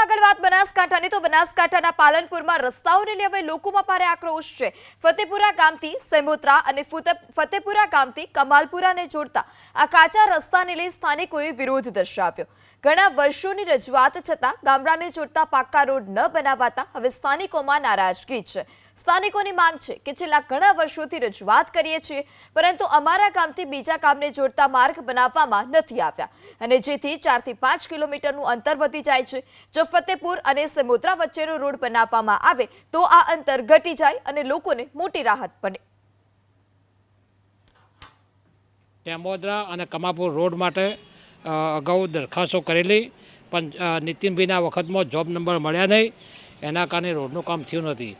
આગળ વાત બનાસકાંઠાની, તો બનાસકાંઠાના પાલનપુરમાં રસ્તાઓને લઈ હવે લોકોમાં ભારે આક્રોશ છે. ફતેપુરા ગામથી સેમોત્રા અને ફુતે- ફતેપુરા ગામથી કમાલપુરાને જોડતા આ કાચા રસ્તાને લઈ સ્થાનિકોએ વિરોધ દર્શાવ્યો. ઘણા વર્ષોની રજૂઆત છતાં ગામડાને જોડતા પાક્કા રોડ ન બનાવાતા હવે સ્થાનિકોમાં નારાજગી છે. સ્થાનિકોની માંગ છે કે છેલ્લા ઘણા વર્ષોથી રજૂઆત કરીએ છીએ, પરંતુ અમારા ગામથી બીજા ગામને જોડતા માર્ગ બનાવવામાં નથી આવ્યા. અને જેથી ચારથી પાંચ કિલોમીટરનું અંતર વધી જાય છે. જો ફતેપુર અને સમુદ્રા વચ્ચેનો રોડ બનાવવામાં આવે, તો આ અંતર ઘટી જાય અને લોકોને મોટી રાહત બને ટેમોદરા અને કમાપુર રોડ માટે અગાઉ દરખાસ્તો કરેલી, પણ નીતિનભાઈના વખતમાં જોબ નંબર મળ્યા નહીં. એના કારણે રોડનું કામ થયું નથી.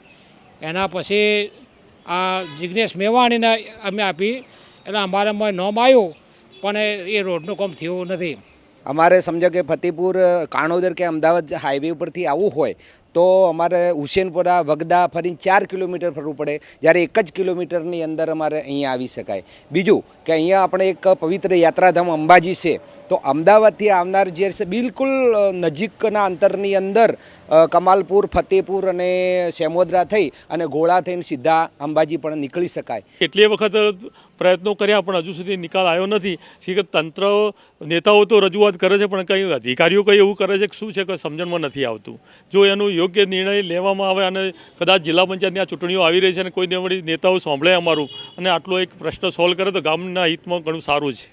એના પછી આ જિગ્નેશ મેવાણીને અમે આપી. એટલે અમારામાં નોમ આવ્યું, પણ એ- એ રોડનું કામ થયું નથી. અમારે સમજો કે ફતેપુર, કાણોદર કે અમદાવાદ હાઈવે ઉપરથી આવવું હોય, તો અમારે હુસેનપુરા, વગદા ફરીને ચાર કિલોમીટર ફરવું પડે. જ્યારે એક જ કિલોમીટરની અંદર અમારે અહીંયા આવી શકાય. બીજું કે અહીંયા આપણે એક પવિત્ર યાત્રાધામ અંબાજી છે. તો અમદાવાદથી આવનાર જે છે, બિલકુલ નજીકના અંતરની અંદર કમાલપુર, ફતેપુર અને સેમોદરા થઈ અને ઘોડા થઈને સીધા અંબાજી પણ નીકળી શકાય. કેટલીય વખત પ્રયત્નો કર્યા, પણ હજુ સુધી નિકાલ આવ્યો નથી. કે તંત્ર, નેતાઓ તો રજૂઆત કરે છે, પણ કંઈ અધિકારીઓ કંઈ એવું કરે છે કે શું છે કે સમજણમાં નથી આવતું. જો એનું યોગ્ય નિર્ણય લેવામાં આવે અને કદાચ જિલ્લા પંચાયતની આ ચૂંટણીઓ આવી રહી છે અને કોઈ વળી નેતાઓ સાંભળે અમારું અને આટલો એક પ્રશ્ન સોલ્વ કરે તો ગામના હિતમાં ઘણું સારું છે.